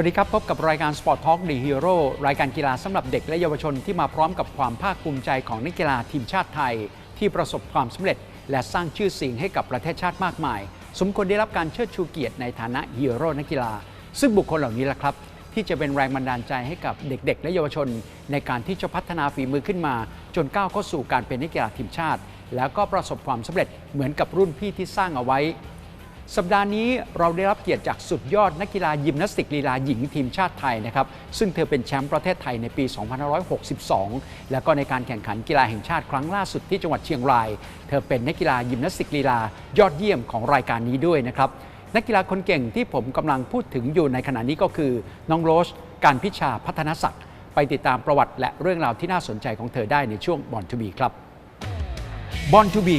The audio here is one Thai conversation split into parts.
วัสดีครับ พบกับรายการ Sport Talk The Hero รายการกีฬาสำหรับเด็กและเยาวชนที่มาพร้อมกับความภาคภูมิใจของนักกีฬาทีมชาติไทย ที่ประสบความสำเร็จ และสร้างชื่อเสียงให้กับประเทศชาติมากมาย สมควรได้รับการเชิดชูเกียรติในฐานะฮีโร่นักกีฬา ซึ่งบุคคลเหล่านี้แหละครับ ที่จะเป็นแรงบันดาลใจให้กับเด็ก ๆ และเยาวชน ในการที่จะพัฒนาฝีมือขึ้นมา จนก้าวเข้าสู่การเป็นนักกีฬาทีมชาติ แล้วก็ประสบความสำเร็จเหมือนกับรุ่นพี่ที่สร้างเอาไว้ สัปดาห์นี้เราได้รับเกียรติจากสุดยอดนักกีฬายิมนาสติกลีลาหญิงทีมชาติไทยนะครับ ซึ่งเธอเป็นแชมป์ประเทศไทยในปี 2562 แล้วก็ในการแข่งขันกีฬาแห่งชาติครั้งล่าสุดที่จังหวัดเชียงราย เธอเป็นนักกีฬายิมนาสติกลีลายอดเยี่ยมของรายการนี้ด้วยนะครับ นักกีฬาคนเก่งที่ผมกำลังพูดถึงอยู่ในขณะนี้ก็คือน้องโรสการพิชาพัฒนศักดิ์ไปติดตามประวัติและเรื่องราวที่น่าสนใจของเธอได้ในช่วงบอลทูบีครับบอลทูบี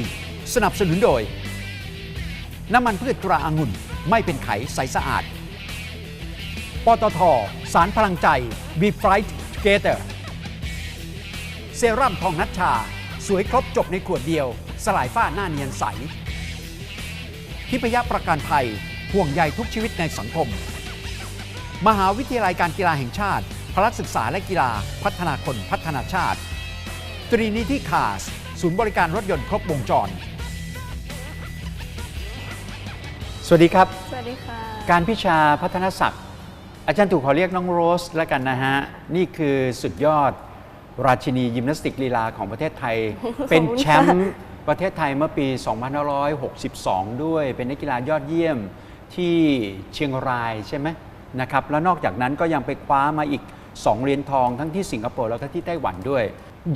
สนับสนุนโดย น้ำมันพืชตราองุ่น ไม่เป็นไขใสสะอาด ปตท สารพลังใจ Be Bright Together เซรั่มทองนัชชา สวยครบจบในขวดเดียว สลายฝ้าหน้าเนียนใส ทิพยประกันภัยห่วงใยทุกชีวิตในสังคม มหาวิทยาลัยการกีฬาแห่งชาติ พละศึกษาและกีฬาพัฒนาคนพัฒนาชาติ ตรีนิติคาส ศูนย์บริการรถยนต์ครบวงจร สวัสดีครับ สวัสดีค่ะ การพิชาพัฒนศักดิ์ อาจารย์ถูกขอเรียกน้องโรสแล้วกันนะฮะ นี่คือสุดยอดราชินียิมนาสติกลีลาของประเทศไทย เป็นแชมป์ประเทศไทยเมื่อปี 2562 ด้วย เป็นนักกีฬายอดเยี่ยมที่เชียงรายใช่ไหมนะครับ แล้วนอกจากนั้นก็ยังไปคว้ามาอีก 2เหรียญทองทั้งที่สิงคโปร์แล้วก็ที่ไต้หวันด้วย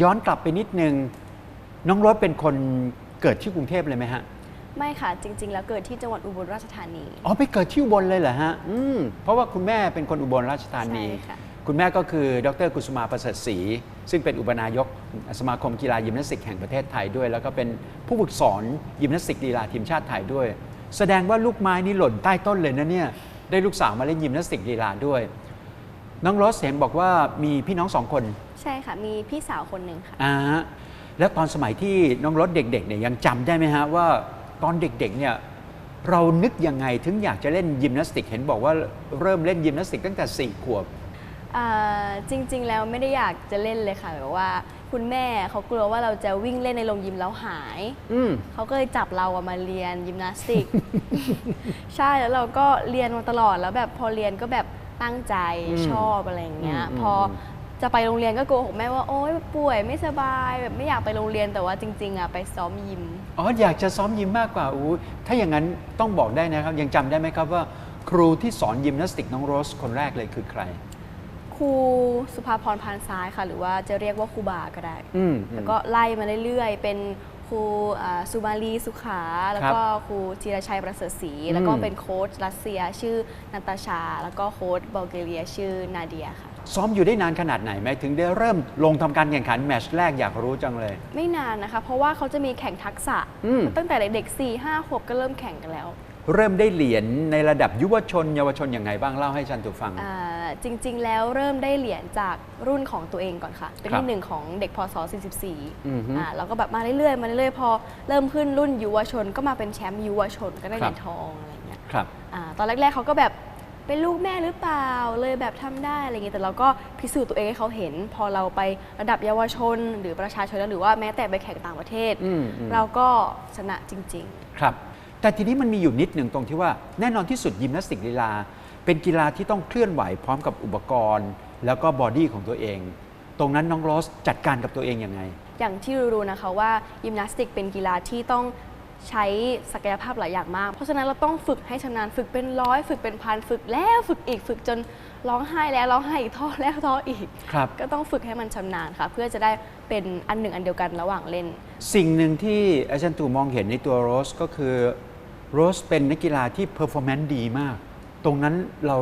ย้อนกลับไปนิดนึง น้องโรสเป็นคนเกิดที่กรุงเทพเลยไหมฮะ ไม่ค่ะจริง ๆ แล้วเกิดที่จังหวัดอุบลราชธานี อ๋อไปเกิดที่อุบลเลยเหรอฮะอืมเพราะว่าคุณแม่เป็นคนอุบลราชธานี ใช่ค่ะ คุณแม่ก็คือดรกุสุมาประเสริฐศรีซึ่งเป็นอุปนายกสมาคมกีฬายิมนาสติกแห่งประเทศไทยด้วย แล้วก็เป็นผู้ฝึกสอนยิมนาสติกลีลาทีมชาติไทยด้วย แสดงว่าลูกไม้นี่หล่นใต้ต้นเลยนะเนี่ยได้ลูกสาวมาเล่นยิมนาสติกลีลาด้วย น้องโรสเห็นบอกว่ามีพี่น้องสองคน ใช่ค่ะ มีพี่สาวคนหนึ่งค่ะ อ่าฮะแล้วตอนสมัยที่น้องรถเด็กๆเนี่ยยังจำได้ไหมฮะว่า ตอนเด็กๆเนี่ยเรานึกยังไงถึงอยากจะเล่นยิมนาสติก เห็นบอกว่าเริ่มเล่นยิมนาสติกตั้งแต่ 4 ขวบ อ่าจริงๆ แล้วไม่ได้อยากจะเล่นเลยค่ะแบบว่า คุณแม่เขากลัวว่าเราจะวิ่งเล่นในโรงยิมแล้วหาย อืม เขาก็เลยจับเราอะมาเรียนยิมนาสติก ใช่แล้วเราก็เรียนมาตลอดแล้วแบบพอเรียนก็แบบตั้งใจอืมชอบอะไรอย่างเงี้ย อืมพอ จะไปโรงเรียนก็โกหกแม่ว่าโอ๊ยป่วยไม่สบายแบบไม่อยากไปโรงเรียนแต่ว่าจริงๆอะไปซ้อมยิมอ๋ออยากจะซ้อมยิมมากกว่าอู้ถ้าอย่างนั้นต้องบอกได้นะครับ ยังจำได้ไหมครับว่า ครูที่สอนยิมนาสติกน้องโรสคนแรกเลยคือใคร ครูสุภาพรพานซ้ายค่ะ หรือว่าจะเรียกว่าครูบาก็ได้อืมแล้วก็ไล่มาเรื่อยๆ เป็นครูอ่าสุมาลีสุขา แล้วก็ครูจิรชัยประเสริฐศรีแล้วก็อืมเป็นโค้ชรัสเซียชื่อนาตาชา แล้วก็โค้ชบัลแกเรียชื่อนาเดียค่ะ ซ้อมอยู่ได้นานขนาดไหนไหมถึงได้เริ่มลงทำการแข่งขันแมตช์แรกอยากรู้จังเลย ไม่นานนะคะ เพราะว่าเขาจะมีแข่งทักษะ อืม ตั้งแต่เด็กๆ4 5ขวบก็เริ่มแข่งกันแล้วเริ่มได้เหรียญในระดับยุวชน เยาวชนอย่างไงบ้างเล่าให้ฉันตูฟัง อ่าจริง ๆ แล้วเริ่มได้เหรียญจากรุ่นของตัวเองก่อนค่ะ เป็นครับที่หนึ่งของเด็กพศอือฮึ44อ่าแล้วก็แบบมาเรื่อยๆมาเรื่อยๆพอเริ่มขึ้นรุ่นยุวชนก็มาเป็นแชมป์ยุวชนก็ได้เหรียญทองอะไรอย่างเงี้ย ครับ อ่าตอนแรก ๆเขาก็แบบ เป็นลูกแม่หรือเปล่าเลยแบบทำได้อะไรเงี้ยแต่เราก็พิสูจน์ตัวเองให้เขาเห็น พอเราไประดับเยาวชน หรือประชาชนแล้วหรือว่าแม้แต่ไปแข่งต่างประเทศอืมอืมเราก็ชนะจริงครับ แต่ทีนี้มันมีอยู่นิดหนึ่งตรงที่ว่าแน่นอนที่สุดยิมนาสติกลีลา เป็นกีฬาที่ต้องเคลื่อนไหวพร้อมกับอุปกรณ์ แล้วก็บอดี้ของตัวเอง ตรงนั้นน้องโรสจัดการกับตัวเองยังไงๆอย่างที่รู้ๆนะคะว่ายิมนาสติกเป็นกีฬาที่ต้อง ใช้ศักยภาพหลายอย่างมาก เพราะฉะนั้นเราต้องฝึกให้ชำนาญฝึกเป็นร้อยฝึกเป็นพันฝึกแล้วฝึกอีกฝึกจนร้องไห้แล้วร้องไห้อีกท้อแล้วท้ออีก ครับ ก็ต้องฝึกให้มันชำนาญค่ะ เพื่อจะได้เป็นอันหนึ่งอันเดียวกันระหว่างเล่น สิ่งหนึ่งที่อาจารย์ตู่มองเห็นในตัวโรสก็คือโรสเป็นนักกีฬาที่เพอร์ฟอร์แมนซ์ดีมาก ตรงนั้นเรา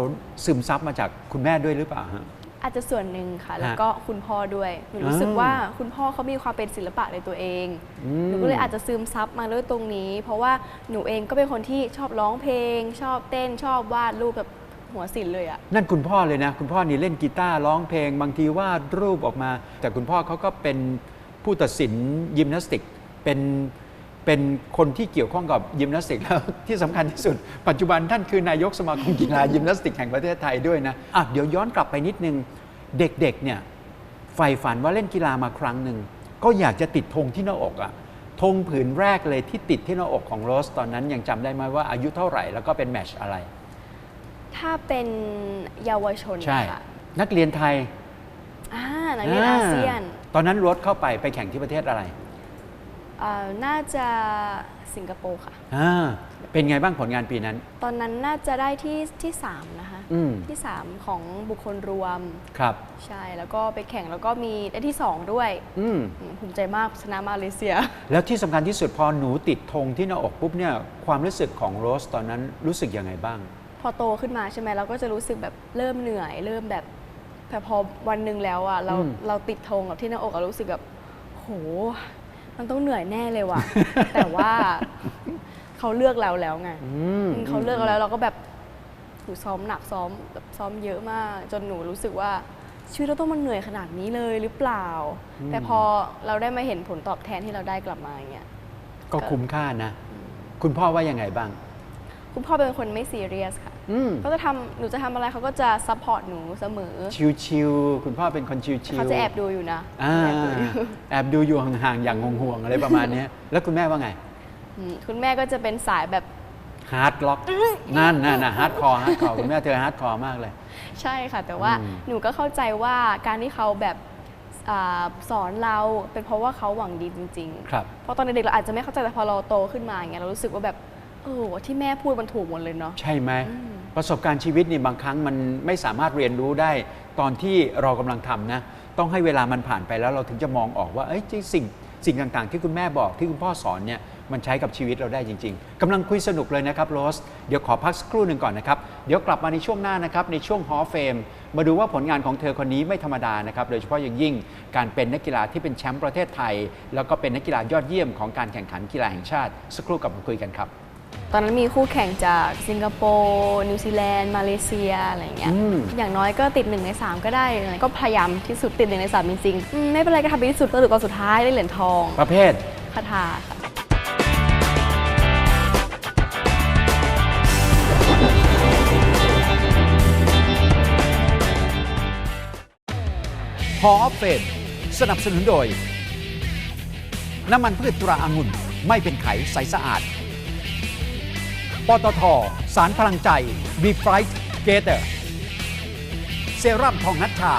ซึมซับมาจากคุณแม่ด้วยหรือเปล่าฮะ อาจจะส่วนหนึ่งค่ะ แล้วฮะก็คุณพ่อด้วยหนูรู้สึกอ่าว่าคุณพ่อเขามีความเป็นศิลปะในตัวเองอืมหนูก็เลยอาจจะซึมซับมาด้วยตรงนี้ เพราะว่าหนูเองก็เป็นคนที่ชอบร้องเพลง ชอบเต้นชอบวาดรูปแบบหัวศิลป์เลยอะนั่นคุณพ่อเลยนะ คุณพ่อนี่เล่นกีตาร์ร้องเพลง บางทีวาดรูปออกมา แต่คุณพ่อเขาก็เป็นผู้ตัดสินยิมนาสติกเป็น เป็นคนที่เกี่ยวข้องกับยิมนาสติกแล้วที่สำคัญที่สุด ปัจจุบันท่านคือนายกสมาคมกีฬายิมนาสติกแห่งประเทศไทยด้วยนะอะเดี๋ยวย้อนกลับไปนิดนึง เด็กๆเนี่ยใฝ่ฝันว่าเล่นกีฬามาครั้งหนึ่ง ก็อยากจะติดธงที่หน้าอกอะธงผืนแรกเลยที่ติดที่หน้าอกของโรสตอนนั้นยังจำได้ไหมว่าอายุเท่าไหร่แล้วก็เป็นแมตช์อะไร ถ้าเป็นเยาวชนใช่ค่ะนักเรียนไทยอ่านักเรียนอาเซียน ตอนนั้นโรสเข้าไปไปแข่งที่ประเทศอะไรอ่า น่าจะสิงคโปร์ค่ะ อ่าเป็นไงบ้างผลงานปีนั้น ตอนนั้นน่าจะได้ที่ที่สามนะคะอืม ที่ 3 ของบุคคลรวม ครับ ใช่แล้วก็ไปแข่งแล้วก็มีได้ที่ 2 ด้วยอืม อืมภูมิใจมากชนะมาเลเซีย แล้วที่สำคัญที่สุดพอหนูติดธงที่หน้าอกปุ๊บเนี่ยความรู้สึกของโรสตอนนั้นรู้สึกยังไงบ้าง พอโตขึ้นมาใช่ไหมเราก็จะรู้สึกแบบเริ่มเหนื่อย เริ่มแบบ แต่พอวันหนึ่งแล้วอะเราอืม เราติดธงกับที่หน้าอกอะรู้สึกแบบโห มันต้องเหนื่อยแน่เลยว่ะ แต่ว่าเขาเลือกเราแล้วไงอืมอืมเขาเลือกเราแล้วเราก็แบบหนูซ้อมหนักซ้อมแบบซ้อมเยอะมาก จนหนูรู้สึกว่าชีวิตเราต้องมาเหนื่อยขนาดนี้เลยหรือเปล่า แต่พอเราได้มาเห็นผลตอบแทนที่เราได้กลับมาอย่างเงี้ยก็คุ้มค่านะ คุณพ่อว่ายังไงบ้าง คุณพ่อเป็นคนไม่ซีเรียสค่ะอืมก็จะทำหนูจะทำอะไรเขาก็จะซัพพอร์ตหนูเสมอชิวๆคุณพ่อเป็นคนชิวๆเขาจะแอบดูอยู่นะอ่าแอบดูอยู่แอบดูอยู่ห่างๆ อย่างห่วงๆ อะไรประมาณเนี้ยแล้วคุณแม่ว่าไง อืมคุณแม่ก็จะเป็นสายแบบฮาร์ดล็อก นั่นน่ะนะฮาร์ดคอร์ฮาร์ดคอร์คุณแม่เธอฮาร์ดคอร์มากเลย ใช่ค่ะ แต่ว่าอืม หนูก็เข้าใจว่าการที่เขาแบบอาสอนเราเป็นเพราะว่าเขาหวังดีจริง ๆ ครับ เพราะตอนเด็กๆเราอาจจะไม่เข้าใจแต่พอเราโตขึ้นมาอย่างเงี้ยเรารู้สึกว่าแบบ เออที่แม่พูดมันถูกหมดเลยเนาะ ใช่ไหมประสบการณ์ชีวิตนี่บางครั้งมันไม่สามารถเรียนรู้ได้ตอนที่เรากำลังทำนะ ต้องให้เวลามันผ่านไปแล้วเราถึงจะมองออกว่าเอ้ยจริงสิ่งสิ่งต่างๆ ที่คุณแม่บอกที่คุณพ่อสอนเนี่ยมันใช้กับชีวิตเราได้จริง ๆกำลังคุยสนุกเลยนะครับโรส เดี๋ยวขอพักสักครู่หนึ่งก่อนนะครับ เดี๋ยวกลับมาในช่วงหน้านะครับ ในช่วงฮอเฟมมาดูว่าผลงานของเธอคนนี้ไม่ธรรมดานะครับ โดยเฉพาะอย่างยิ่งการเป็นนักกีฬาที่เป็นแชมป์ประเทศไทย แล้วก็เป็นนักกีฬายอดเยี่ยมของการแข่งขันกีฬาแห่งชาติ สักครู่กลับมาคุยกันครับ ตอนนั้นมีคู่แข่งจากสิงคโปร์นิวซีแลนด์มาเลเซียอะไรอย่างเงี้ย อืม อย่างน้อยก็ติดหนึ่งในสามก็ได้อะไรก็พยายามที่สุดติดหนึ่งในสามจริงๆอืมไม่เป็นไรก็ทำไปที่สุดสรุปตอนสุดท้ายได้เหรียญทองประเภท คาถาค่ะฮอเฟมสนับสนุนโดย น้ำมันพืชตราอางุ่นไม่เป็นไขใสสะอาด ปตท สารพลังใจบีไฟท์เกเตอร์เซรั่มทองนัชชา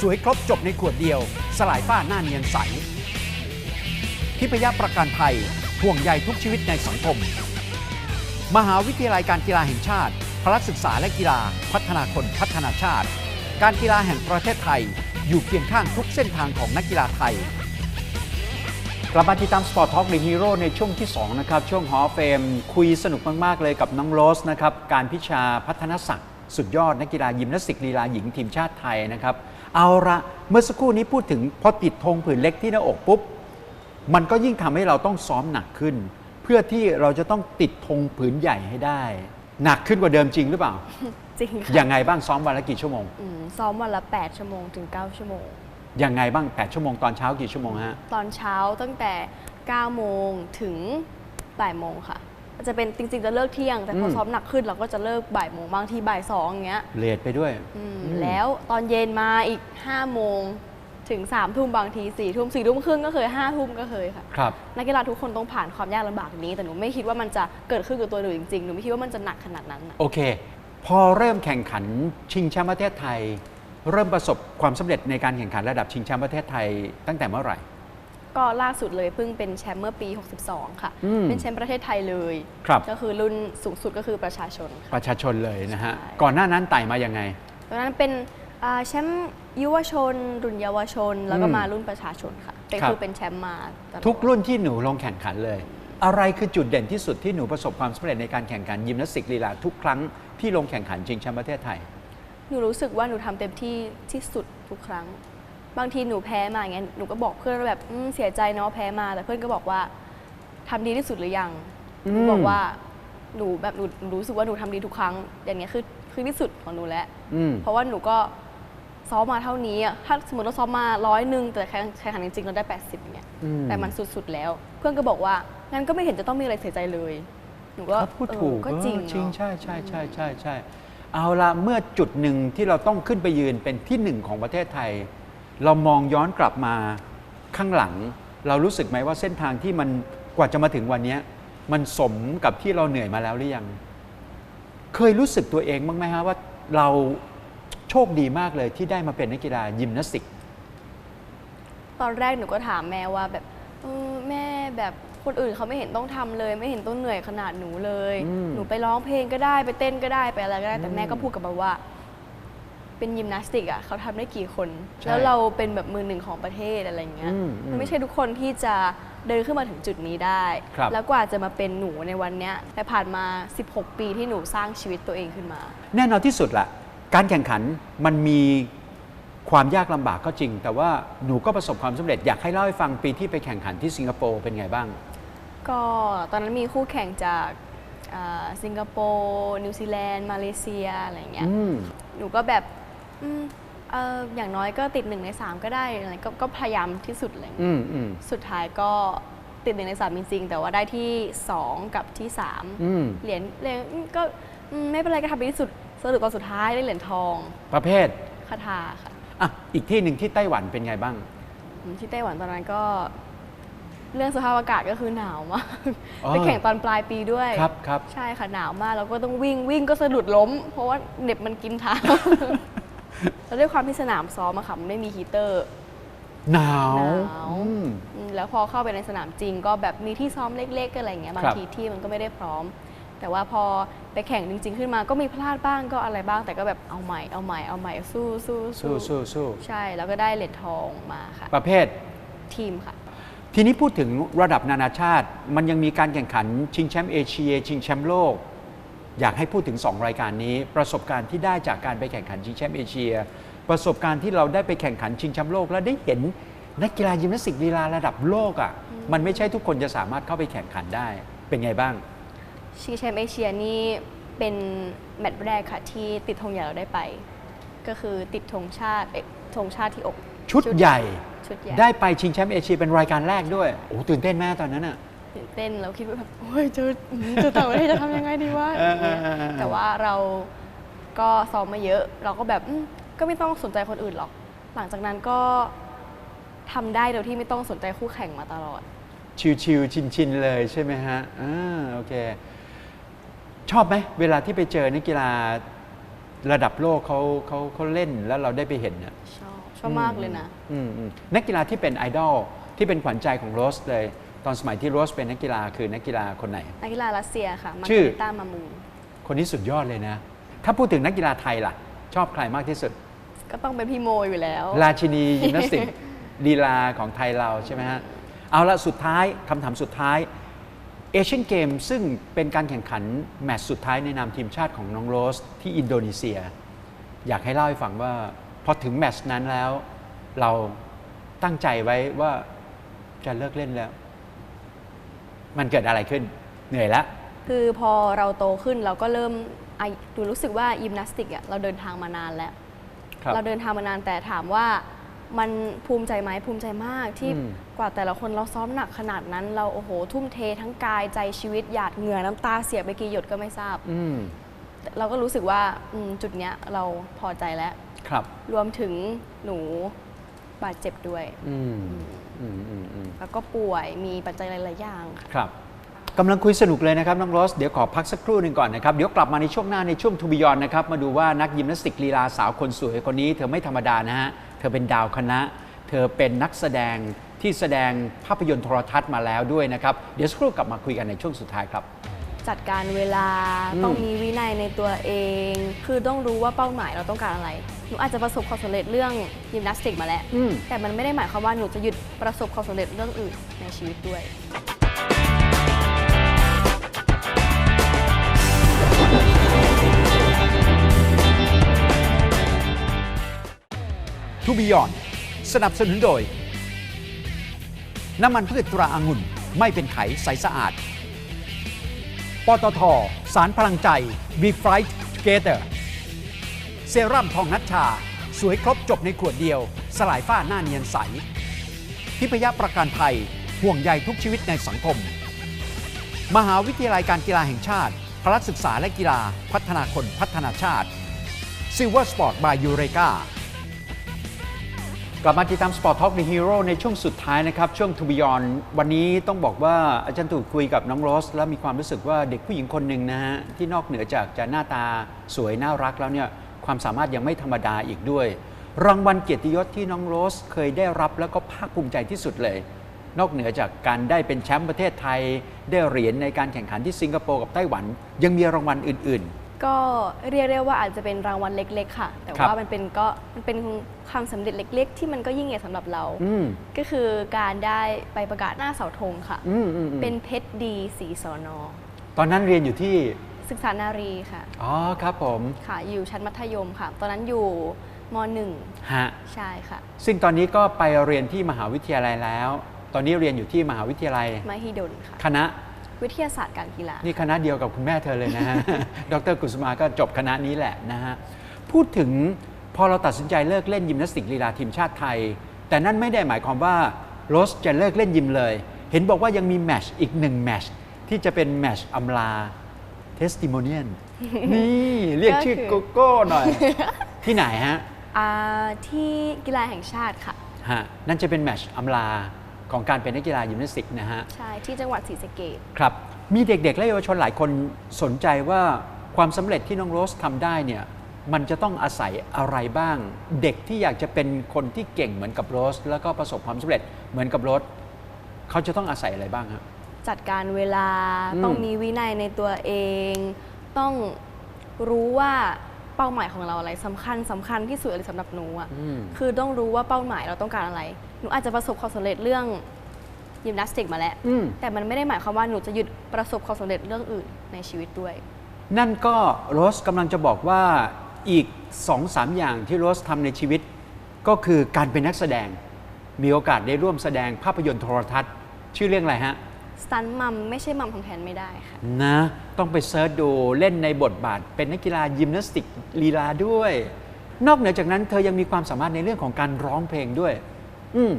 สวยครบจบในขวดเดียว สลายฝ้าหน้าเนียนใส ทิพยประกันภัยห่วงใยทุกชีวิตในสังคม มหาวิทยาลัยการกีฬาแห่งชาติ พละศึกษาและกีฬาพัฒนาคนพัฒนาชาติ การกีฬาแห่งประเทศไทย อยู่เคียงข้างทุกเส้นทางของนักกีฬาไทย กลับมาติดตาม Sport Talk หรือ Hero ในช่วงที่ 2 นะครับ ช่วงฮอเฟมคุยสนุกมาก ๆ เลยกับน้องโรสนะครับ การพิชาพัฒนศักดิ์สุดยอดนักกีฬายิมนาสติกลีลาหญิงทีมชาติไทยนะครับ เอาละเมื่อสักครู่นี้พูดถึงพอติดธงผืนเล็กที่หน้าอกปุ๊บ มันก็ยิ่งทำให้เราต้องซ้อมหนักขึ้น เพื่อที่เราจะต้องติดธงผืนใหญ่ให้ได้ หนักขึ้นกว่าเดิมจริงหรือเปล่า จริงค่ะยังไงบ้างซ้อมวันละกี่ชั่วโมงอืมซ้อมวันละ 8 ชั่วโมงถึง 9 ชั่วโมง ยังไงบ้าง 8 ชั่วโมงตอนเช้ากี่ชั่วโมงฮะ ตอนเช้าตั้งแต่ 9 โมงถึงบ่ายโมงค่ะ จะเป็นจริงๆจะเลิกเที่ยง แต่พออมซ้อมหนักขึ้นเราก็จะเลิกบ่ายโมงบางทีบ่ายสองอย่างเงี้ยเลทไปด้วยอืมอืมแล้วตอนเย็นมาอีก 5 โมงถึง3ทุ่มบางที4ทุ่ม4ทุ่มครึ่งก็เคย5ทุ่มก็เคยค่ะ ครับ นักกีฬาทุกคนต้องผ่านความยากลำบากนี้ แต่หนูไม่คิดว่ามันจะเกิดขึ้นกับตัวหนูจริงๆ หนูไม่คิดว่ามันจะหนักขนาดนั้นน่ะ โอเค พอเริ่มแข่งขันชิงแชมป์ประเทศไทย เริ่มประสบความสำเร็จในการแข่งขันระดับชิงแชมป์ประเทศไทยตั้งแต่เมื่อไหร่ ก็ล่าสุดเลยเพิ่งเป็นแชมป์เมื่อปี 62 ค่ะอืมเป็นแชมป์ประเทศไทยเลยครับก็คือรุ่นสูงสุดก็คือประชาชนค่ะประชาชนเลยนะฮะใช่ก่อนหน้านั้นไต่มายังไง ตอนนั้นเป็นอ่าแชมป์ยุวชน รุ่นเยาวชน แล้วก็อืมมารุ่นประชาชนค่ะเป็นครับคือเป็นแชมป์มาตลอดทุกรุ่นที่หนูลงแข่งขันเลย อะไรคือจุดเด่นที่สุดที่หนูประสบความสำเร็จในการแข่งขันยิมนาสติกลีลาทุกครั้งที่ลงแข่งขันชิงแชมป์ประเทศไทย หนูรู้สึกว่าหนูทำเต็มที่ที่สุดทุกครั้ง บางทีหนูแพ้มาอย่างเงี้ยหนูก็บอกเพื่อนว่าแบบอืมเสียใจเนาะแพ้มา แต่เพื่อนก็บอกว่าทำดีที่สุดหรือยังอืม หนูบอกว่าหนูแบบหนูหนูรู้สึกว่าหนูทำดีทุกครั้ง อย่างเงี้ยคือคือที่สุดของหนูแล้ว อืม เพราะว่าหนูก็ซ้อมมาเท่านี้อะถ้าสมมติเราซ้อมมาร้อยหนึ่งแต่แข่งแข่งขันจริงๆเราได้ 80อย่างเงี้ย อืมแต่มันสุดๆแล้ว เพื่อนก็บอกว่า งั้นก็ไม่เห็นจะต้องมีอะไรเสียใจเลย หนูก็เขาพูดถูกเออก็จริงเออจริงเนาะใช่ใช่ใช่ใช่ใช่ เอาละเมื่อจุดหนึ่งที่เราต้องขึ้นไปยืนเป็นที่หนึ่งของประเทศไทย เรามองย้อนกลับมาข้างหลัง เรารู้สึกไหมว่าเส้นทางที่มันกว่าจะมาถึงวันนี้มันสมกับที่เราเหนื่อยมาแล้วหรือยัง เคยรู้สึกตัวเองบ้างไหมฮะว่าเราโชคดีมากเลยที่ได้มาเป็นนักกีฬายิมนาสติก ตอนแรกหนูก็ถามแม่ว่าแบบเออแม่แบบ คนอื่นเขาไม่เห็นต้องทำเลย ไม่เห็นต้องเหนื่อยขนาดหนูเลยอืมหนูไปร้องเพลงก็ได้ไปเต้นก็ได้ไปอะไรก็ได้แต่อืมแม่ก็พูดกับมาว่า เป็นยิมนาสติกอะเขาทำได้กี่คนใช่แล้วเราเป็นแบบมือหนึ่งของประเทศอะไรเงี้ยอืมอืมมันไม่ใช่ทุกคนที่จะเดินขึ้นมาถึงจุดนี้ได้ครับแล้วกว่าจะมาเป็นหนูในวันเนี้ยแต่ผ่านมา 16 ปีที่หนูสร้างชีวิตตัวเองขึ้นมา แน่นอนที่สุดละการแข่งขันมันมีความยากลำบากก็จริง แต่ว่าหนูก็ประสบความสำเร็จอยากให้เล่าให้ฟังปีที่ไปแข่งขันที่สิงคโปร์เป็นไงบ้าง ก็ตอนนั้นมีคู่แข่งจากอ่าสิงคโปร์นิวซีแลนด์มาเลเซียอะไรเงี้ย อืม หนูก็แบบอืมเอออย่างน้อยก็ติดหนึ่งในสามก็ได้อะไรก็ก็พยายามที่สุดอะไรเลยอืมอืมสุดท้ายก็ติดหนึ่งในสามจริงๆ แต่ว่าได้ที่สองกับที่สามอืมเหรียญเหรียญอืมก็อืมไม่เป็นไรก็ทำไปที่สุดสรุปตอนสุดท้ายได้เหรียญทองประเภทคาถาค่ะอะอีกที่หนึ่งที่ไต้หวันเป็นไงบ้าง อืมที่ไต้หวันตอนนั้นก็ เรื่องสภาพอากาศก็คือหนาวมากอ๋อ ไปแข่งตอนปลายปีด้วย ครับครับ ใช่ค่ะหนาวมากแล้วก็ต้องวิ่งวิ่งก็สะดุดล้ม เพราะว่าเหน็บมันกินเท้า แล้วด้วยความที่สนามซ้อมอะค่ะมันไม่มีฮีเตอร์ หนาวหนาว อืม อืมแล้วพอเข้าไปในสนามจริงก็แบบมีที่ซ้อมเล็กๆอะไรอย่างเงี้ยบางครับทีที่มันก็ไม่ได้พร้อม แต่ว่าพอไปแข่งจริง ๆ ขึ้นมาก็มีพลาดบ้างก็อะไรบ้าง แต่ก็แบบเอาใหม่เอาใหม่เอาใหม่สู้สู้สู้สู้สู้ใช่แล้วก็ได้เหรียญทองมาค่ะ ประเภททีมค่ะ ทีนี้พูดถึงระดับนานาชาติ มันยังมีการแข่งขันชิงแชมป์เอเชีย ชิงแชมป์โลก อยากให้พูดถึง 2 รายการนี้ ประสบการณ์ที่ได้จากการไปแข่งขันชิงแชมป์เอเชีย ประสบการณ์ที่เราได้ไปแข่งขันชิงแชมป์โลก แล้วได้เห็นนักกีฬายิมนาสติกลีลาระดับโลกอะ่ะมันไม่ใช่ทุกคนจะสามารถเข้าไปแข่งขันได้เป็นไงบ้าง ชิงแชมป์เอเชียนี่เป็นแมตช์แรกค่ะที่ติดธงใหญ่เราได้ไป ก็คือติดธงชาติเอ๊ะธงชาติที่อก ชุดใหญ่ ชุดใหญ่ได้ไปชิงแชมป์เอเชียเป็นรายการแรกด้วยโอ้ตื่นเต้นแม่ตอนนั้นอะตื่นเต้นเราคิดว่าแบบโอ้ยเจอเจอต่างประเทศจะทำยังไงดีวะเออเออเออเออแต่ว่าเราก็ซ้อมมาเยอะ เราก็แบบอืมก็ไม่ต้องสนใจคนอื่นหรอก หลังจากนั้นก็ทำได้โดยที่ไม่ต้องสนใจคู่แข่งมาตลอด ชิวๆชินๆเลยใช่ไหมฮะอ่าโอเค ชอบไหมเวลาที่ไปเจอนักกีฬาระดับโลกเขาเขาเขาเล่นแล้วเราได้ไปเห็นน่ะ ชอบชอบมากเลยนะ อืมอืมนักกีฬาที่เป็นไอดอลที่เป็นขวัญใจของโรสเลย ตอนสมัยที่โรสเป็นนักกีฬาคือนักกีฬาคนไหน นักกีฬารัสเซียค่ะมาชื่อเกต้ามามู คนนี้สุดยอดเลยนะ ถ้าพูดถึงนักกีฬาไทยล่ะ ชอบใครมากที่สุด ก็ต้องเป็นพี่โมอยู่แล้ว ราชินียิมนาสติก ลีลาของไทยเราใช่ไหมฮะ เอาละสุดท้ายคำถามสุดท้ายเอเชียนเกมซึ่งเป็นการแข่งขันแมตช์สุดท้ายในนามทีมชาติของน้องโรสที่อินโดนีเซีย อยากให้เล่าให้ฟังว่า พอถึงแมตช์นั้นแล้ว เราตั้งใจไว้ว่าจะเลิกเล่นแล้ว มันเกิดอะไรขึ้น เหนื่อยแล้วคือพอเราโตขึ้นเราก็เริ่มไอดูรู้สึกว่ายิมนาสติกอะเราเดินทางมานานแล้วครับเราเดินทางมานานแต่ถามว่ามันภูมิใจไหมภูมิใจมากที่อืมกว่าแต่ละคนเราซ้อมหนักขนาดนั้น เราโอ้โห ทุ่มเททั้งกายใจชีวิตหยาดเหงื่อน้ำตาเสียไปกี่หยดก็ไม่ทราบอืมเราก็รู้สึกว่าอืมจุดเนี้ยเราพอใจแล้ว ครับรวมถึงหนูบาดเจ็บด้วย อืมอืมอืมอืมแล้วก็ป่วยมีปัจจัยหลาย ๆ อย่างค่ะ ครับกำลังคุยสนุกเลยนะครับ น้องโรส เดี๋ยวขอพักสักครู่หนึ่งก่อนนะครับ เดี๋ยวกลับมาในช่วงหน้าในช่วงทูบิยอนนะครับ มาดูว่านักยิมนาสติกลีลาสาวคนสวยคนนี้ เธอไม่ธรรมดานะฮะ เธอเป็นดาวคณะ เธอเป็นนักแสดงที่แสดงภาพยนตร์โทรทัศน์มาแล้วด้วยนะครับ เดี๋ยวสักครู่กลับมาคุยกันในช่วงสุดท้ายครับ จัดการเวลาอืมต้องมีวินัยในตัวเอง คือต้องรู้ว่าเป้าหมายเราต้องการอะไร หนูอาจจะประสบความสำเร็จเรื่องยิมนาสติกมาแล้วอืมแต่มันไม่ได้หมายความว่าหนูจะหยุดประสบความสำเร็จเรื่องอื่นในชีวิตด้วยทูบิยอนสนับสนุนโดย น้ำมันพืชตราอางุ่น ไม่เป็นไขใสสะอาด ปตท สารพลังใจ We Fight Together เซรั่มทองนัชชา สวยครบจบในขวดเดียว สลายฝ้าหน้าเนียนใส ทิพยประกันภัยห่วงใยทุกชีวิตในสังคม มหาวิทยาลัยการกีฬาแห่งชาติ พละศึกษาและกีฬาพัฒนาคนพัฒนาชาติ Silver Sport by Eureka ก กลับมาติดตาม Sport Talk The Hero ในช่วงสุดท้ายนะครับ ช่วง To Beyond วันนี้ต้องบอกว่าอาจารย์ตู่คุยกับน้องโรส แล้วมีความรู้สึกว่าเด็กผู้หญิงคนหนึ่งนะฮะ ที่นอกเหนือจากจะหน้าตาสวยน่ารักแล้วเนี่ย ความสามารถยังไม่ธรรมดาอีกด้วย รางวัลเกียรติยศที่น้องโรสเคยได้รับแล้วก็ภาคภูมิใจที่สุดเลย นอกเหนือจากการได้เป็นแชมป์ประเทศไทย ได้เหรียญในการแข่งขันที่สิงคโปร์กับไต้หวัน ยังมีรางวัลอื่น ก็เรียกได้ว่าอาจจะเป็นรางวัลเล็ก ๆ ค่ะ แต่ครับว่ามันเป็นก็มันเป็นความสำเร็จเล็ก ๆ ที่มันก็ยิ่งใหญ่สำหรับเราๆอืม ก็คือการได้ไปประกาศหน้าเสาธงค่ะ อืมอืมอืมเป็นเพชรดีสีสอนอตอนนั้นเรียนอยู่ที่ ศึกษานารีค่ะ อ๋อครับผมค่ะ อยู่ชั้นมัธยมค่ะ ตอนนั้นอยู่มหนึ่งฮะใช่ค่ะซึ่งตอนนี้ก็ไปเรียนที่มหาวิทยาลัยแล้ว ตอนนี้เรียนอยู่ที่มหาวิทยาลัย มหิดลค่ะ คณะ วิทยาศาสตร์การกีฬา นี่คณะเดียวกับคุณแม่เธอเลยนะฮะ ดรกุสุมาก็จบคณะนี้แหละนะฮะ พูดถึงพอเราตัดสินใจเลิกเล่นยิมนาสติกลีลาทีมชาติไทย แต่นั่นไม่ได้หมายความว่าโรสจะเลิกเล่นยิมเลย เห็นบอกว่ายังมีแมตช์อีกหนึ่งแมตช์ที่จะเป็นแมตช์อำลาเทสติโมเนียนนี่เรียกชื่อก็คือโกโก้หน่อย ที่ไหนฮะอ่าที่กีฬาแห่งชาติค่ะฮะนั่นจะเป็นแมตช์อำลา ของการเป็นนักกีฬายิมนาสติกนะฮะใช่ที่จังหวัดศรีสะเกษครับมีเด็กๆ และเยาวชนหลายคนสนใจว่าความสำเร็จที่น้องโรสทำได้เนี่ยมันจะต้องอาศัยอะไรบ้าง เด็กที่อยากจะเป็นคนที่เก่งเหมือนกับโรส แล้วก็ประสบความสำเร็จเหมือนกับโรสเขาจะต้องอาศัยอะไรบ้างฮะจัดการเวลาอืมต้องมีวินัยในตัวเอง ต้องรู้ว่าเป้าหมายของเราอะไรสำคัญสำคัญที่สุดเลยสำหรับหนูอะอืมคือต้องรู้ว่าเป้าหมายเราต้องการอะไร หนูอาจจะประสบความสำเร็จเรื่องยิมนาสติกมาแล้วอืมแต่มันไม่ได้หมายความว่าหนูจะหยุดประสบความสำเร็จเรื่องอื่นในชีวิตด้วย นั่นก็โรสกำลังจะบอกว่าอีก2อสามอย่างที่โรสทำในชีวิต ก็คือการเป็นนักแสดง มีโอกาสได้ร่วมแสดงภาพยนตร์โทรทัศน์ ชื่อเรื่องอะไรฮะ สตันมัมไม่ใช่มัมทำแทนไม่ได้ค่ะ นะ ต้องไปเซิร์ชดูเล่นในบทบาท เป็นนักกีฬายิมนาสติกลีลาด้วย นอกเหนือจากนั้นเธอยังมีความสามารถในเรื่องของการร้องเพลงด้วย อืม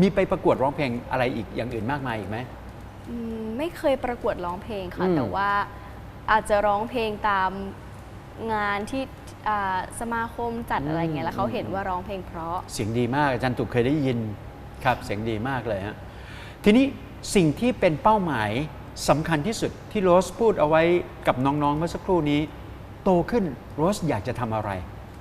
มีไปประกวดร้องเพลงอะไรอีกอย่างอื่นมากมายอีกไหม อืมไม่เคยประกวดร้องเพลงค่ะ อืม แต่ว่าอาจจะร้องเพลงตามงานที่อ่าสมาคมจัดอะไรเงี้ยแล้วเขาเห็นว่าร้องเพลงเพราะ เสียงดีมากอาจารย์ตุกเคยได้ยินครับ เสียงดีมากเลยฮะทีนี้ สิ่งที่เป็นเป้าหมายสำคัญที่สุดที่โรสพูดเอาไว้กับน้องๆเมื่อสักครู่นี้ โตขึ้นโรสอยากจะทำอะไร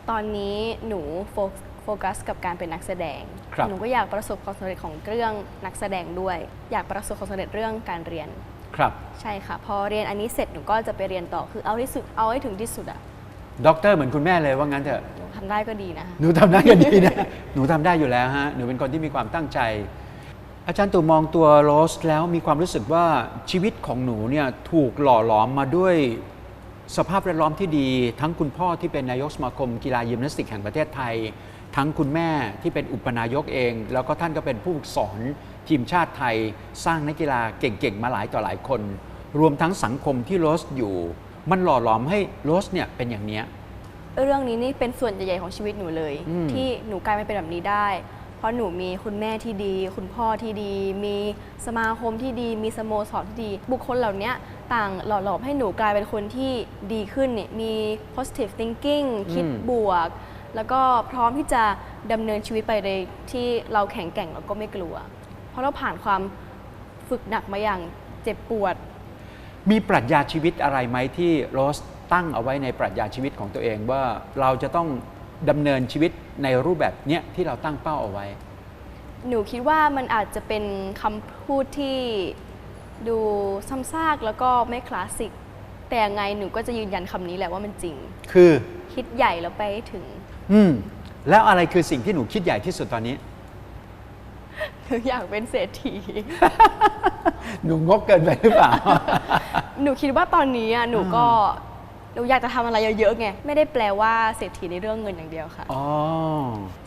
ตอนนี้หนูโฟกโฟกัสกับการเป็นนักแสดงครับหนูก็อยากประสบความสำเร็จของเรื่องนักแสดงด้วย อยากประสบความสำเร็จเรื่องการเรียน ครับ ใช่ค่ะ พอเรียนอันนี้เสร็จหนูก็จะไปเรียนต่อคือเอาที่สุดเอาให้ถึงที่สุดอะด็อกเตอร์เหมือนคุณแม่เลยว่างั้นเถอะหนูทำได้ก็ดีนะคะหนูทำได้ก็ดีนะ หนูทำได้อยู่แล้วฮะ หนูเป็นคนที่มีความตั้งใจ อาจารย์ตู่มองตัวโรสแล้วมีความรู้สึกว่าชีวิตของหนูเนี่ยถูกหล่อหลอมมาด้วยสภาพแวดล้อมที่ดี ทั้งคุณพ่อที่เป็นนายกสมาคมกีฬายิมนาสติกแห่งประเทศไทย ทั้งคุณแม่ที่เป็นอุปนายกเอง แล้วก็ท่านก็เป็นผู้ฝึกสอนทีมชาติไทย สร้างนักกีฬาเก่งๆ มาหลายต่อหลายคน รวมทั้งสังคมที่โรสอยู่ มันหล่อหลอมให้โรสเนี่ยเป็นอย่างเนี้ยเรื่องนี้นี่เป็นส่วนใหญ่ๆของชีวิตหนูเลยอืมที่หนูกลายมาเป็นแบบนี้ได้ เพราะหนูมีคุณแม่ที่ดี คุณพ่อที่ดี มีสมาคมที่ดี มีสโมสรที่ดี บุคคลเหล่านี้ต่างหล่อหลอมให้หนูกลายเป็นคนที่ดีขึ้นเนี่ยมี positive thinking คิดบวก แล้วก็พร้อมที่จะดำเนินชีวิตไปในที่เราแข็งแกร่งแล้วก็ไม่กลัว เพราะเราผ่านความฝึกหนักมาอย่างเจ็บปวด มีปรัชญาชีวิตอะไรไหมที่โรสตั้งเอาไว้ในปรัชญาชีวิตของตัวเองว่าเราจะต้อง ดำเนินชีวิตในรูปแบบเนี้ยที่เราตั้งเป้าเอาไว้ หนูคิดว่ามันอาจจะเป็นคำพูดที่ดูซ้ำซากแล้วก็ไม่คลาสสิก แต่ยังไงหนูก็จะยืนยันคำนี้แหละว่ามันจริง คือคิดใหญ่แล้วไปให้ถึง อืมแล้วอะไรคือสิ่งที่หนูคิดใหญ่ที่สุดตอนนี้ หนูอยากเป็นเศรษฐี หนูงกเกินไปหรือเปล่า หนูคิดว่าตอนนี้อะหนูก็ หนูอยากจะทำอะไรเยอะๆไงไม่ได้แปลว่าเศรษฐีในเรื่องเงินอย่างเดียวค่ะ อ๋อ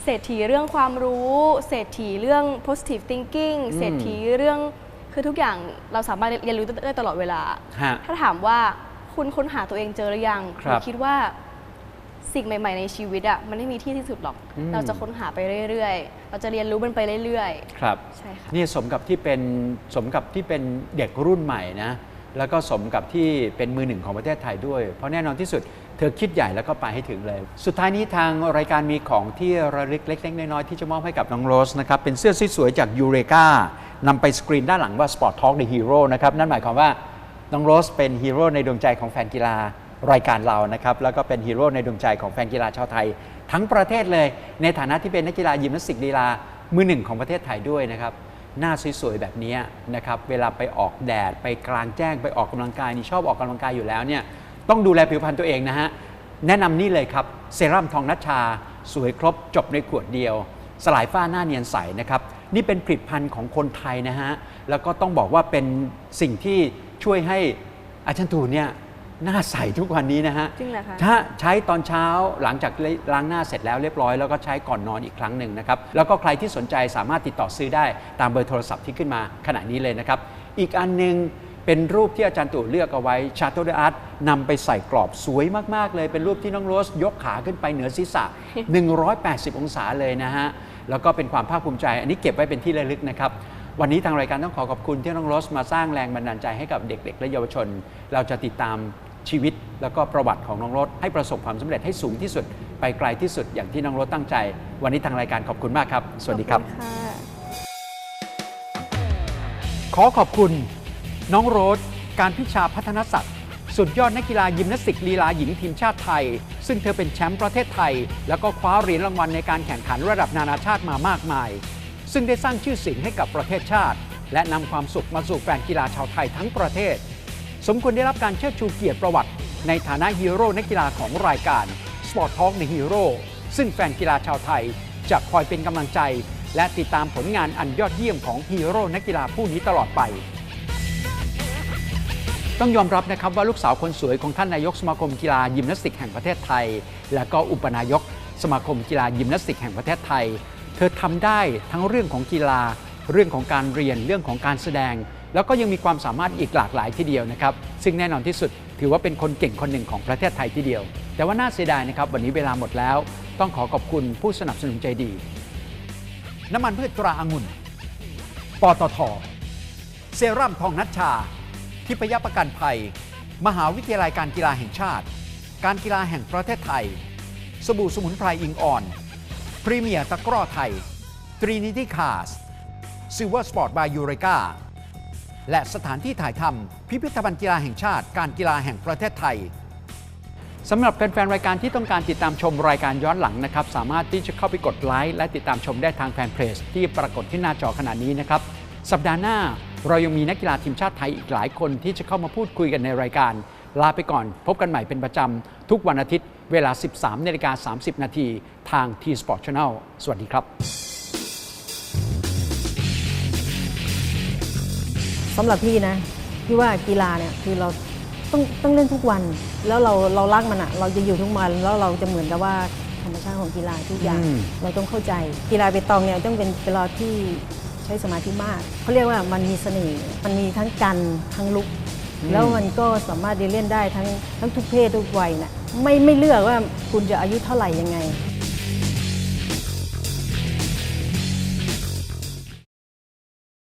เศรษฐีเรื่องความรู้ เศรษฐีเรื่อง positive thinking เศรษฐีเรื่องคือทุกอย่างเราสามารถเรียนรู้ได้ตลอดเวลา ฮะ ถ้าถามว่าคุณค้นหาตัวเองเจอหรือยังคหรันูบคิดว่าสิ่งใหม่ ๆ ในชีวิตอะมันไม่มีที่ที่สุดหรอก อืม เราจะค้นหาไปเรื่อยๆ เราจะเรียนรู้มันไปเรื่อยครับ ๆ ใช่ค่ะ นี่สมกับที่เป็นสมกับที่เป็นเด็กรุ่นใหม่นะ แล้วก็สมกับที่เป็นมือหนึ่งของประเทศไทยด้วย เพราะแน่นอนที่สุดเธอคิดใหญ่แล้วก็ไปให้ถึงเลย สุดท้ายนี้ทางรายการมีของที่ระลึกเล็กๆน้อยๆที่จะมอบให้กับน้องโรสนะครับ เป็นเสื้อสวยๆจากยูเรกานำไปสกรีนด้านหลังว่า Sport Talk the Hero นะครับ นั่นหมายความว่าน้องโรสเป็นฮีโร่ในดวงใจของแฟนกีฬารายการเรานะครับ แล้วก็เป็นฮีโร่ในดวงใจของแฟนกีฬาชาวไทย ทั้งประเทศเลย ในฐานะที่เป็นนักกีฬายิมนาสติกลีลามือหนึ่งของประเทศไทยด้วยนะครับ หน้าสวยๆแบบนี้นะครับเวลาไปออกแดดไปกลางแจ้งไปออกกำลังกายนี่ชอบออกกำลังกายอยู่แล้วเนี่ยต้องดูแลผิวพรรณตัวเองนะฮะแนะนำนี่เลยครับเซรั่มทองนัชชา สวยครบจบในขวดเดียว สลายฝ้าหน้าเนียนใสนะครับนี่เป็นผลิตภัณฑ์ของคนไทยนะฮะแล้วก็ต้องบอกว่าเป็นสิ่งที่ช่วยให้อาจารย์ตูเนี่ย หน้าใสทุกวันนี้นะฮะจริงเหรอคะถ้าใช้ตอนเช้าหลังจากล้างหน้าเสร็จแล้วเรียบร้อยแล้วก็ใช้ก่อนนอนอีกครั้งหนึ่งนะครับแล้วก็ใครที่สนใจสามารถติดต่อซื้อได้ตามเบอร์โทรศัพท์ที่ขึ้นมาขณะนี้เลยนะครับ อีกอันหนึงเป็นรูปที่อาจารย์ตู่เลือกเอาไว้ชาโตเดอาร์ตนำไปใส่กรอบสวยมาก ๆ เลย เป็นรูปที่น้องโรสยกขาขึ้นไปเหนือศีรษะ 180 องศาเลยนะฮะ แล้วก็เป็นความภาคภูมิใจ อันนี้เก็บไว้เป็นที่ระลึกนะครับ วันนี้ทางรายการต้องขอขอบคุณที่น้องโรสมาสร้างแรงบันดาลใจให้กับเด็ก ๆ และเยาวชน เราจะติดตาม ชีวิตแล้วก็ประวัติของน้องโรสให้ประสบความสำเร็จให้สูงที่สุด ไปไกลที่สุดอย่างที่น้องโรสตั้งใจ วันนี้ทางรายการขอบคุณมากครับ สวัสดีครับขอณค่ะขอขอบคุณ น้องโรสการพิชาพัฒนศักดิ์สุดยอดนักกีฬายิมนาสติกลีลาหญิงทีมชาติไทย ซึ่งเธอเป็นแชมป์ประเทศไทย แล้วก็คว้าเหรียญรางวัลในการแข่งขันระดับนานาชาติมามากมาย ซึ่งได้สร้างชื่อเสียงให้กับประเทศชาติ และนำความสุขมาสู่แฟนกีฬาชาวไทยทั้งประเทศ สมควรได้รับการเชิดชูเกียรติประวัติ ในฐานะฮีโร่นักกีฬาของรายการ Sport Talk ในฮีโร่ซึ่งแฟนกีฬาชาวไทยจะคอยเป็นกำลังใจ และติดตามผลงานอันยอดเยี่ยมของฮีโร่นักกีฬาผู้นี้ตลอดไป ต้องยอมรับนะครับว่าลูกสาวคนสวยของท่านนายกสมาคมกีฬายิมนาสติกแห่งประเทศไทย และก็อุปนายกสมาคมกีฬายิมนาสติกแห่งประเทศไทย เธอทำได้ทั้งเรื่องของกีฬา เรื่องของการเรียนเรื่องของการแสดง แล้วก็ยังมีความสามารถอีกหลากหลายทีเดียวนะครับซึ่งแน่นอนที่สุดถือว่าเป็นคนเก่งคนหนึ่งของประเทศไทยทีเดียว แต่ว่าน่าเสียดายนะครับวันนี้เวลาหมดแล้ว ต้องขอขอบคุณผู้สนับสนุนใจดี น้ำมันพืชตราองุ่นปตทเซรั่มทองนัชชา ทิพยประกันภัย มหาวิทยาลัยการกีฬาแห่งชาติ การกีฬาแห่งประเทศไทย สบู่สมุนไพรอิงอ่อน พรีเมียร์ตะกร้อไทย ตรีนิติคาสซิลเวอร์สปอร์ตบายยูเรกา และสถานที่ถ่ายทำพิพิธภัณฑ์กีฬาแห่งชาติ การกีฬาแห่งประเทศไทยสำหรับแฟนๆรายการที่ต้องการติดตามชมรายการย้อนหลังนะครับ สามารถที่จะเข้าไปกดไลค์และติดตามชมได้ทางแฟนเพจที่ปรากฏที่หน้าจอขณะนี้นะครับ สัปดาห์หน้าเรายังมีนักกีฬาทีมชาติไทยอีกหลายคนที่จะเข้ามาพูดคุยกันในรายการ ลาไปก่อน พบกันใหม่เป็นประจำ ทุกวันอาทิตย์ เวลา 13นาฬิกา30 นาทีทาง T Sport Channel สวัสดีครับ สำหรับพี่นะพี่ว่ากีฬาเนี่ยคือเราต้องต้องเล่นทุกวัน แล้วเราเรารักมันอะเราจะอยู่ทุกวันแล้วเราจะเหมือนกับว่าธรรมชาติของกีฬาทุกอย่าง อืม เราต้องเข้าใจกีฬาเปตองเนี่ยต้องเป็นกีฬาที่ใช้สมาธิมากเขาเรียกว่ามันมีเสน่ห์มันมีทั้งกันทั้งลุก แล้วมันก็สามารถเรียนเล่นได้ทั้งทั้งทุกเพศทุกวัยนะไม่ไม่เลือกว่าคุณจะอายุเท่าไหร่ยังไง